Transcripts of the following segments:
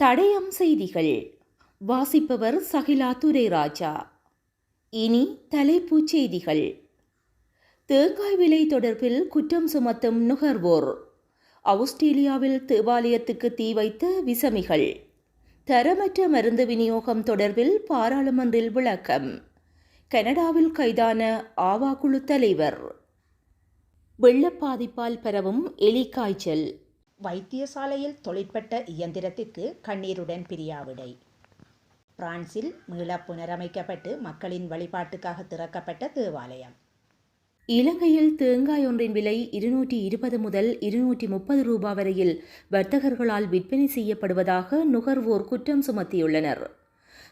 தடயம் செய்திகள். வாசிப்பவர் சகிலா துரைராஜா இனி தலைப்புச் செய்திகள். தேங்காய் விலை தொடர்பில் குற்றம் சுமத்தும் நுகர்வோர். ஆஸ்திரேலியாவில் தேவாலயத்துக்கு தீ வைத்த விசமிகள். தரமற்ற மருந்து விநியோகம் தொடர்பில் பாராளுமன்றில் விளக்கம். கனடாவில் கைதான ஆவா குழு தலைவர் வெள்ளப்பாதிப்பால் பரவும் எலி காய்ச்சல். வைத்தியசாலையில் தொழிற்பட்ட இயந்திரத்திற்கு கண்ணீருடன் பிரியாவிடை. பிரான்சில் மீள புனரமைக்கப்பட்டு மக்களின் வழிபாட்டுக்காக திறக்கப்பட்ட தேவாலயம். இலங்கையில் தேங்காய் ஒன்றின் விலை இருநூற்றி இருபது முதல் இருநூற்றி முப்பது ரூபா வரையில் வர்த்தகர்களால் விற்பனை செய்யப்படுவதாக நுகர்வோர் குற்றம் சுமத்தியுள்ளனர்.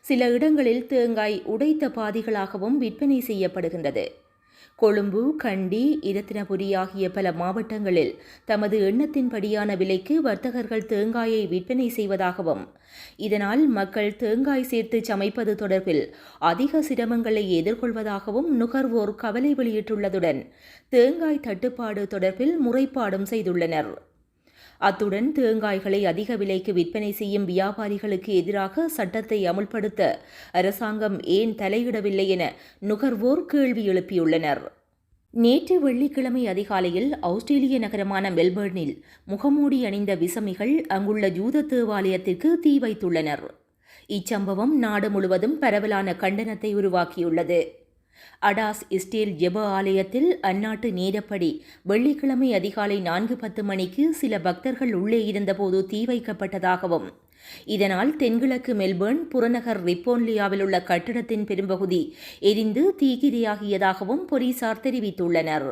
சில இடங்களில் தேங்காய் உடைத்த பாதிகளாகவும் விற்பனை செய்யப்படுகின்றது. கொழும்பு கண்டி இரத்தினபுரி ஆகிய பல மாவட்டங்களில் தமது எண்ணத்தின்படியான விலைக்கு வர்த்தகர்கள் தேங்காயை விற்பனை செய்வதாகவும் இதனால் மக்கள் தேங்காய் சேர்த்து சமைப்பது தொடர்பில் அதிக சிரமங்களை எதிர்கொள்வதாகவும் நுகர்வோர் கவலை வெளியிட்டுள்ளதுடன் தேங்காய் தட்டுப்பாடு தொடர்பில் முறைப்பாடும் செய்துள்ளனர். அத்துடன் தேங்காய்களை அதிக விலைக்கு விற்பனை செய்யும் வியாபாரிகளுக்கு எதிராக சட்டத்தை அமுல்படுத்த அரசாங்கம் ஏன் தலையிடவில்லை என நுகர்வோர் கேள்வி எழுப்பியுள்ளனர். நேற்று வெள்ளிக்கிழமை அதிகாலையில் ஆஸ்திரேலிய நகரமான மெல்பர்னில் முகமூடி அணிந்த விசமிகள் அங்குள்ள ஜூத தேவாலயத்திற்கு தீ வைத்துள்ளனர். இச்சம்பவம் நாடு முழுவதும் பரவலான கண்டனத்தை உருவாக்கியுள்ளது. அடாஸ் இஸ்டேல் ஜெப ஆலயத்தில் அந்நாட்டு நேரப்படி வெள்ளிக்கிழமை அதிகாலை நான்கு பத்து மணிக்கு சில பக்தர்கள் உள்ளே இருந்தபோது தீ வைக்கப்பட்டதாகவும் இதனால் தென்கிழக்கு மெல்பர்ன் புறநகர் ரிப்போன்லியாவில் உள்ள கட்டிடத்தின் பெரும்பகுதி எரிந்து தீக்கிரையாகியதாகவும் போலீசார் தெரிவித்துள்ளனர்.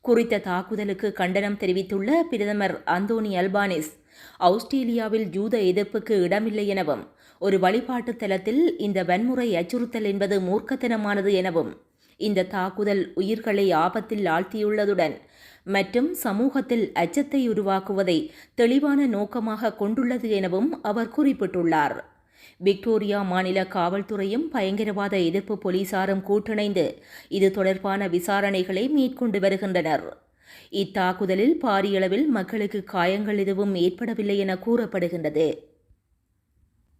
குறித்த தாக்குதலுக்கு கண்டனம் தெரிவித்துள்ள பிரதமர் அந்தோனி அல்பானிஸ் ஆஸ்திரேலியாவில் ஜூத எதிர்ப்புக்கு இடமில்லை எனவும் ஒரு வழிபாட்டு தலத்தில் இந்த வன்முறை அச்சுறுத்தல் என்பது மூர்க்கத்தனமானது எனவும் இந்த தாக்குதல் உயிர்களை ஆபத்தில் ஆழ்த்தியுள்ளதுடன் மற்றும் சமூகத்தில் அச்சத்தை உருவாக்குவதை தெளிவான நோக்கமாக கொண்டுள்ளது எனவும் அவர் குறிப்பிட்டுள்ளார். விக்டோரியா மாநில காவல்துறையும் பயங்கரவாத எதிர்ப்பு போலீசாரும் கூட்டிணைந்து இது தொடர்பான விசாரணைகளை மேற்கொண்டு வருகின்றனர். இத்தாக்குதலில் பாரியளவில் மக்களுக்கு காயங்கள் எதுவும் ஏற்படவில்லை என கூறப்படுகின்றது.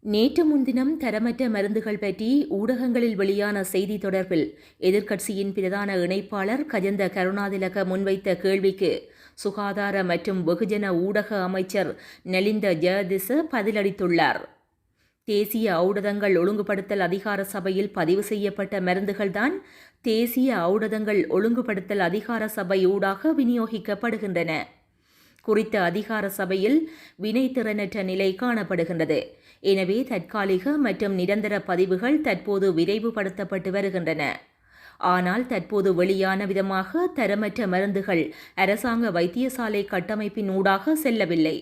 நேற்று முன்தினம் தரமற்ற மருந்துகள் பற்றி ஊடகங்களில் வெளியான செய்தி தொடர்பில் எதிர்க்கட்சியின் பிரதான இணைப்பாளர் கஜந்த கருணாதிலக முன்வைத்த கேள்விக்கு சுகாதார மற்றும் வெகுஜன ஊடக அமைச்சர் நலிந்த ஜெயதிச பதிலளித்துள்ளார். தேசிய ஔடதங்கள் ஒழுங்குபடுத்தல் அதிகார சபையில் பதிவு செய்யப்பட்ட மருந்துகள்தான் தேசிய ஔடதங்கள் ஒழுங்குபடுத்தல் அதிகார சபை ஊடாக விநியோகிக்கப்படுகின்றன. குறித்த அதிகார சபையில் வினைத்திறனற்ற நிலை காணப்படுகின்றது. எனவே தற்காலிக மற்றும் நிரந்தர பதிவுகள் தற்போது விரைவுபடுத்தப்பட்டு வருகின்றன. ஆனால் தற்போது வெளியான விதமாக தரமற்ற மருந்துகள் அரசாங்க வைத்தியசாலை கட்டமைப்பின் ஊடாக செல்லவில்லை.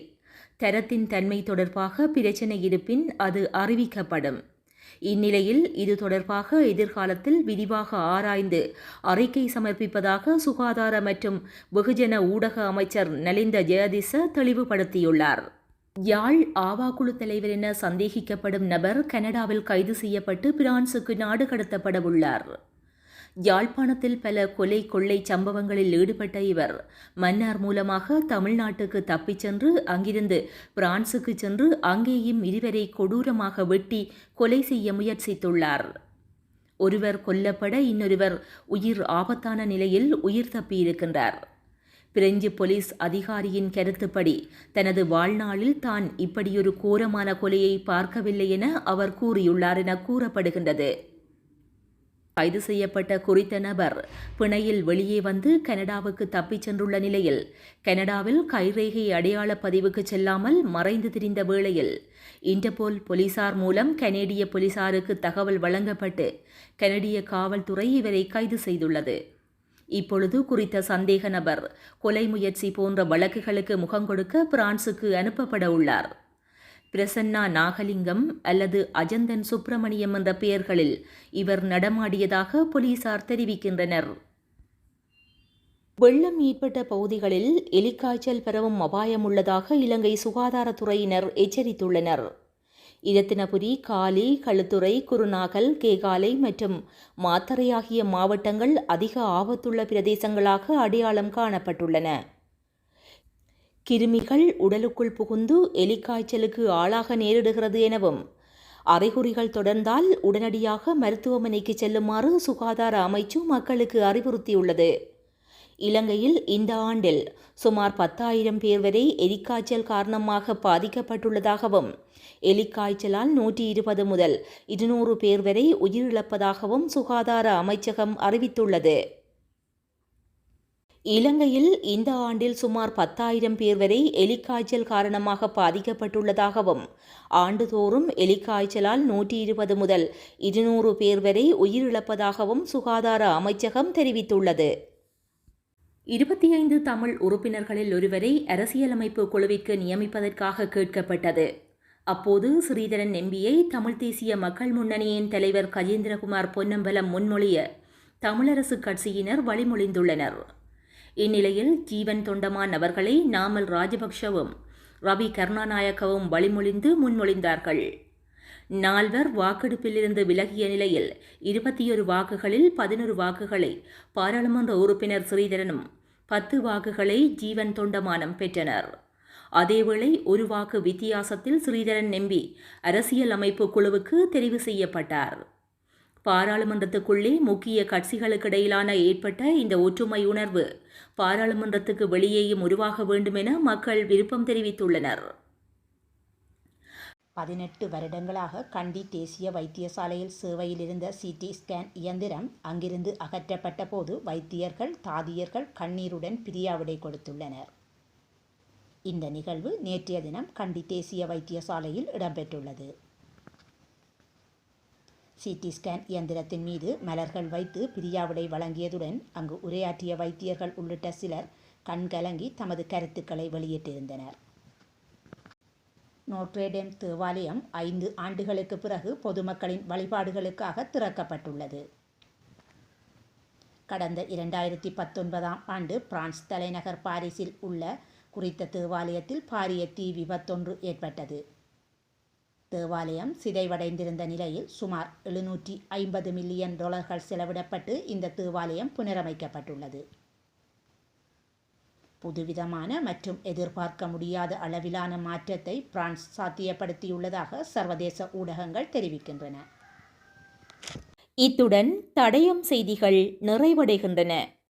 தரத்தின் தன்மை தொடர்பாக பிரச்சினை இருப்பின் அது அறிவிக்கப்படும். இந்நிலையில் இது தொடர்பாக எதிர்காலத்தில் விரிவாக ஆராய்ந்து அறிக்கை சமர்ப்பிப்பதாக சுகாதார மற்றும் வெகுஜன ஊடக அமைச்சர் நலிந்த ஜெயதிச தெளிவுபடுத்தியுள்ளார். யாழ் ஆவா குழு தலைவர் என சந்தேகிக்கப்படும் நபர் கனடாவில் கைது செய்யப்பட்டு பிரான்சுக்கு நாடு கடத்தப்பட உள்ளார். யாழ்ப்பாணத்தில் பல கொலை கொள்ளை சம்பவங்களில் ஈடுபட்ட இவர் மன்னார் மூலமாக தமிழ்நாட்டுக்கு தப்பிச் சென்று அங்கிருந்து பிரான்சுக்கு சென்று அங்கேயும் இருவரை கொடூரமாக வெட்டி கொலை செய்ய முயற்சித்துள்ளார். ஒருவர் கொல்லப்பட இன்னொருவர் உயிர் ஆபத்தான நிலையில் உயிர் தப்பியிருக்கின்றார். பிரெஞ்சு போலீஸ் அதிகாரியின் கருத்துப்படி தனது வாழ்நாளில் தான் இப்படியொரு கோரமான கொலையை பார்க்கவில்லை என அவர் கூறியுள்ளார் என கூறப்படுகின்றது. கைது செய்யப்பட்ட குறித்த நபர் பிணையில் வெளியே வந்து கனடாவுக்கு தப்பிச் சென்றுள்ள நிலையில் கனடாவில் கைரேகை அடையாள பதிவுக்கு செல்லாமல் மறைந்து திரிந்த வேளையில் இன்டர்போல் போலீசார் மூலம் கனேடிய போலீசாருக்கு தகவல் வழங்கப்பட்டு கனடிய காவல்துறை இவரை கைது செய்துள்ளது. இப்பொழுது குறித்த சந்தேக நபர் கொலை முயற்சி போன்ற வழக்குகளுக்கு முகங்கொடுக்க பிரான்சுக்கு அனுப்பப்பட உள்ளார். பிரசன்னா நாகலிங்கம் அல்லது அஜந்தன் சுப்பிரமணியம் என்ற பெயர்களில் இவர் நடமாடியதாக போலீசார் தெரிவிக்கின்றனர். வெள்ளம் ஏற்பட்ட பகுதிகளில் எலிக்காய்ச்சல் பரவும் அபாயம் உள்ளதாக இலங்கை சுகாதாரத்துறையினர் எச்சரித்துள்ளனர். இரத்தினபுரி காலி களுத்துறை குருநாகல் கேகாலை மற்றும் மாத்தறை ஆகிய மாவட்டங்கள் அதிக ஆபத்துள்ள பிரதேசங்களாக அடையாளம் காணப்பட்டுள்ளன. கிருமிகள் உடலுக்குள் புகுந்து எலிக்காய்ச்சலுக்கு ஆளாக நேரிடுகிறது எனவும் அறிகுறிகள் தொடர்ந்தால் உடனடியாக மருத்துவமனைக்கு செல்லுமாறு சுகாதார அமைச்சு மக்களுக்கு அறிவுறுத்தியுள்ளது. இலங்கையில் இந்த ஆண்டில் சுமார் பத்தாயிரம் பேர் வரை எலிக்காய்ச்சல் காரணமாக பாதிக்கப்பட்டுள்ளதாகவும் எலிக்காய்ச்சலால் நூற்றி இருபது முதல் இருநூறு பேர் வரை உயிரிழப்பதாகவும் சுகாதார அமைச்சகம் அறிவித்துள்ளது. இலங்கையில் இந்த ஆண்டில் சுமார் பத்தாயிரம் பேர் வரை எலிக்காய்ச்சல் காரணமாக பாதிக்கப்பட்டுள்ளதாகவும் ஆண்டுதோறும் எலிக்காய்ச்சலால் நூற்றி இருபது முதல் இருநூறு பேர் வரை உயிரிழப்பதாகவும் சுகாதார அமைச்சகம் தெரிவித்துள்ளது. இருபத்தி ஐந்து தமிழ் உறுப்பினர்களில் ஒருவரை அரசியலமைப்பு குழுவிற்கு நியமிப்பதற்காக கேட்கப்பட்டது. அப்போது ஸ்ரீதரன் எம்பியை தமிழ் தேசிய மக்கள் முன்னணியின் தலைவர் கஜேந்திரகுமார் பொன்னம்பலம் முன்மொழிய தமிழரசு கட்சியினர் வழிமொழிந்துள்ளனர். இந்நிலையில் ஜீவன் தொண்டமான் அவர்களை நாமல் ராஜபக்ஷவும் ரவி கருணாநாயக்கவும் வழிமொழிந்து முன்மொழிந்தார்கள். நால்வர் வாக்கெடுப்பிலிருந்து விலகிய நிலையில் இருபத்தி ஒரு வாக்குகளில் பதினொரு வாக்குகளை பாராளுமன்ற உறுப்பினர் ஸ்ரீதரனும் பத்து வாக்குகளை ஜீவன் தொண்டமானம் பெற்றனர். அதேவேளை ஒரு வாக்கு வித்தியாசத்தில் ஸ்ரீதரன் நம்பி அரசியல் அமைப்பு குழுவுக்கு தெரிவு செய்யப்பட்டார். பாராளுமன்றத்துக்குள்ளே முக்கிய கட்சிகளுக்கிடையிலான ஏற்பட்ட இந்த ஒற்றுமை உணர்வு பாராளுமன்றத்துக்கு வெளியேயும் உருவாக வேண்டுமென மக்கள் விருப்பம் தெரிவித்துள்ளனர். பதினெட்டு வருடங்களாக கண்டி தேசிய வைத்தியசாலையில் சேவையில் இருந்த சிடி ஸ்கேன் இயந்திரம் அங்கிருந்து அகற்றப்பட்ட போது வைத்தியர்கள் தாதியர்கள் கண்ணீருடன் பிரியாவிடை கொடுத்துள்ளனர். இந்த நிகழ்வு நேற்றைய தினம் கண்டி தேசிய வைத்தியசாலையில் இடம்பெற்றுள்ளது. சிடி ஸ்கேன் இயந்திரத்தின் மீது மலர்கள் வைத்து பிரியாவிடை வழங்கியதுடன் அங்கு உரையாற்றிய வைத்தியர்கள் உள்ளிட்ட சிலர் கண்கலங்கி தமது கருத்துக்களை வெளியிட்டிருந்தனர். நோட்ரேடேம் தேவாலயம் ஐந்து ஆண்டுகளுக்கு பிறகு பொதுமக்களின் வழிபாடுகளுக்காக திறக்கப்பட்டுள்ளது. கடந்த இரண்டாயிரத்தி பத்தொன்பதாம் ஆண்டு பிரான்ஸ் தலைநகர் பாரிஸில் உள்ள குறித்த தேவாலயத்தில் பாரிய தீ விபத்தொன்று ஏற்பட்டது. தேவாலயம் சிதைவடைந்திருந்த நிலையில் சுமார் எழுநூற்றி ஐம்பது மில்லியன் டாலர்கள் செலவிடப்பட்டு இந்த தேவாலயம் புனரமைக்கப்பட்டுள்ளது. புதுவிதமான மற்றும் எதிர்பார்க்க முடியாத அளவிலான மாற்றத்தை பிரான்ஸ் சாத்தியப்படுத்தியுள்ளதாக சர்வதேச ஊடகங்கள் தெரிவிக்கின்றன. இத்துடன் தடயம் செய்திகள் நிறைவடைகின்றன.